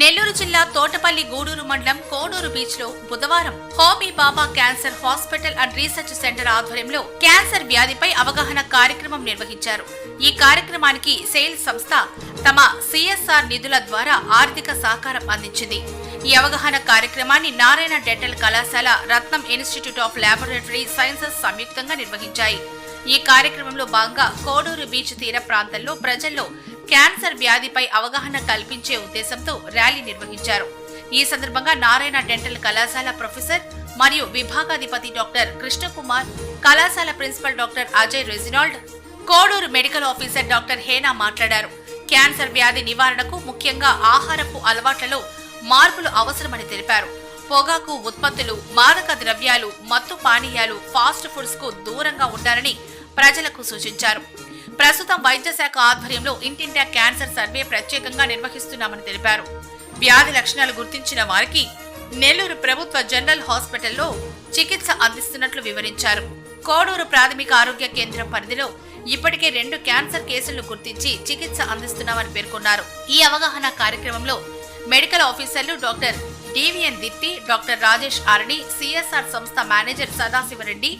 నెల్లూరు జిల్లా తోటపల్లి గూడూరు మండలం కోడూరు బీచ్లో బుధవారం Homi Bhabha cancer hospital and research centre ఆధ్వర్యంలో క్యాన్సర్ వ్యాధిపై అవగాహన కార్యక్రమం నిర్వహించారు. ఈ కార్యక్రమానికి సేల్ సంస్థ తమ సిఎస్ఆర్ నిధుల ద్వారా ఆర్థిక సహకారం అందించింది. ఈ అవగాహన కార్యక్రమాన్ని నారాయణ డెంటల్ కళాశాల Ratnam institute of laboratory sciences సంయుక్తంగా నిర్వహించాయి. ఈ కార్యక్రమంలో భాగంగా కోడూరు బీచ్ తీర ప్రాంతంలో ప్రజల్లో క్యాన్సర్ వ్యాధిపై అవగాహన కల్పించే ఉద్దేశంతో ర్యాలీ నిర్వహించారు. ఈ సందర్భంగా నారాయణ డెంటల్ కళాశాల ప్రొఫెసర్ మరియు విభాగాధిపతి డాక్టర్ కృష్ణకుమార్ కళాశాల principal doctor Ajay Reginald Koduru medical officer doctor Hena మాట్లాడారు. క్యాన్సర్ వ్యాధి నివారణకు ముఖ్యంగా ఆహారపు అలవాట్లలో మార్పులు అవసరమని తెలిపారు. పొగాకు ఉత్పత్తులు మాదక ద్రవ్యాలు మత్తు పానీయాలు ఫాస్ట్ ఫుడ్స్కు దూరంగా ఉండాలని ప్రజలకు సూచించారు. ప్రస్తుతం వైద్య శాఖ ఆధ్వర్యంలో ఇంటింటా క్యాన్సర్ సర్వే ప్రత్యేకంగా నిర్వహిస్తున్నామని తెలిపారు. వ్యాధి లక్షణాలు గుర్తించిన వారికి నెల్లూరు ప్రభుత్వ జనరల్ హాస్పిటల్లో చికిత్స అందిస్తున్నట్లు వివరించారు. కోడూరు ప్రాథమిక ఆరోగ్య కేంద్రం పరిధిలో ఇప్పటికే రెండు క్యాన్సర్ కేసులను గుర్తించి చికిత్స అందిస్తున్నామని పేర్కొన్నారు. ఈ అవగాహన కార్యక్రమంలో మెడికల్ ఆఫీసర్లు doctor DVN Ditti doctor Rajesh Arani CSR సంస్థ మేనేజర్ సదాశివరెడ్డి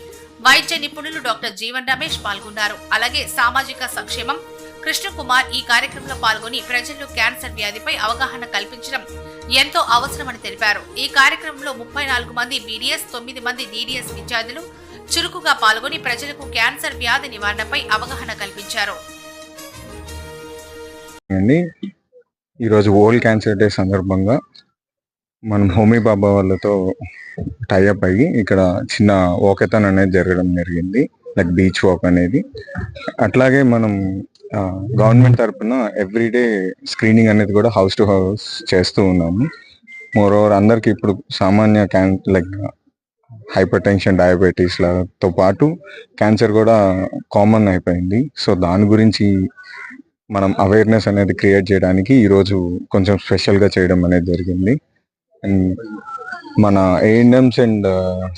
వైద్య నిపుణులు డాక్టర్ జీవన్ రమేష్ పాల్గొన్నారు. అలాగే సామాజిక సంక్షేమం కృష్ణకుమార్ ఈ కార్యక్రమంలో పాల్గొని ప్రజల్లో క్యాన్సర్ వ్యాధిపై అవగాహన కల్పించడం ఎంతో అవసరమని తెలిపారు. ఈ కార్యక్రమంలో ముప్పై నాలుగు మంది బీడీఎస్ తొమ్మిది మంది డీడీఎస్ విద్యార్థులు చురుకుగా పాల్గొని ప్రజలకు క్యాన్సర్ వ్యాధి నివారణపై అవగాహన కల్పించారు. ఈరోజు వరల్డ్ క్యాన్సర్ డే సందర్భంగా మనం హోమీ బాబా వాళ్ళతో టైఅప్ అయ్యి ఇక్కడ చిన్న వాకథాన్ అనేది జరగడం జరిగింది లైక్ బీచ్ వాక్ అనేది. అట్లాగే మనం గవర్నమెంట్ తరఫున ఎవ్రీడే స్క్రీనింగ్ అనేది కూడా హౌస్ టు హౌస్ చేస్తూ ఉన్నాము. మోర్ ఓవర్ అందరికి ఇప్పుడు సామాన్య క్యాన్ లైక్ హైపర్ టెన్షన్ డయాబెటీస్లతో పాటు క్యాన్సర్ కూడా కామన్ అయిపోయింది. సో దాని గురించి మనం అవేర్నెస్ అనేది క్రియేట్ చేయడానికి ఈరోజు కొంచెం స్పెషల్గా చేయడం అనేది జరిగింది. అండ్ మన ఏఎండమ్స్ అండ్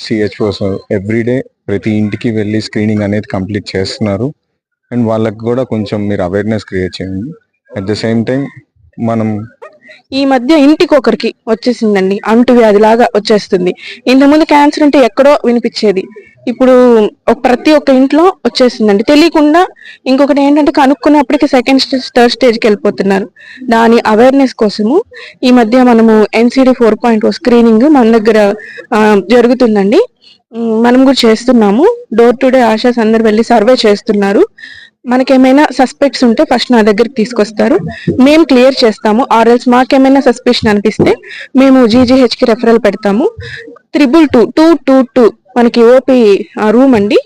సిహెచ్ఓస్ ఎవ్రీడే ప్రతి ఇంటికి వెళ్ళి స్క్రీనింగ్ అనేది కంప్లీట్ చేస్తున్నారు. అండ్ వాళ్ళకి కూడా కొంచెం మీరు అవేర్నెస్ క్రియేట్ చేయండి. అట్ ద సేమ్ టైం మనం ఈ మధ్య ఇంటికి ఒకరికి వచ్చేసిందండి. అంటువ్యాధి లాగా వచ్చేస్తుంది. ఇంతకుముందు క్యాన్సర్ అంటే ఎక్కడో వినిపించేది. ఇప్పుడు ప్రతి ఒక్క ఇంట్లో వచ్చేసిందండి. తెలియకుండా ఇంకొకటి ఏంటంటే కనుక్కున్నప్పటికీ సెకండ్ స్టేజ్ థర్డ్ స్టేజ్కి వెళ్ళిపోతున్నారు. దాని అవేర్నెస్ కోసము ఈ మధ్య మనము ఎన్సిడి ఫోర్ పాయింట్ స్క్రీనింగ్ మన దగ్గర జరుగుతుందండి. మనం కూడా చేస్తున్నాము. డోర్ టు డే ఆశాస్ అందరు వెళ్ళి సర్వే చేస్తున్నారు. మనకేమైనా సస్పెక్ట్స్ ఉంటే ఫస్ట్ నా దగ్గరికి తీసుకొస్తారు. మేము క్లియర్ చేస్తాము. ఆర్ఎల్స్ మాకేమైనా సస్పెషన్ అనిపిస్తే మేము జీజీహెచ్కి రెఫరల్ పెడతాము. Triple two two two two మనకి ఓపీ రూమ్ అండి.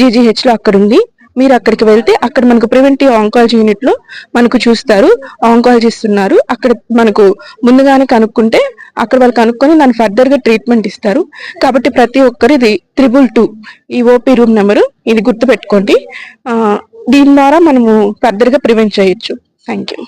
జీజీహెచ్లో అక్కడ ఉంది మీరు అక్కడికి వెళ్తే అక్కడ మనకు ప్రివెంటివ్ ఆంకాలజీ యూనిట్లో మనకు చూస్తారు. ఆంకాలజిస్ట్ ఉన్నారు. అక్కడ మనకు ముందుగానే కనుక్కుంటే అక్కడ వాళ్ళు కనుక్కొని దాన్ని ఫర్దర్గా ట్రీట్మెంట్ ఇస్తారు. కాబట్టి ప్రతి ఒక్కరు ఇది త్రిబుల్ టూ ఈ ఓపీ రూమ్ నెంబరు ఇది గుర్తు పెట్టుకోండి దీని ద్వారా మనము ఫర్దర్గా ప్రివెంట్ చేయొచ్చు. Thank you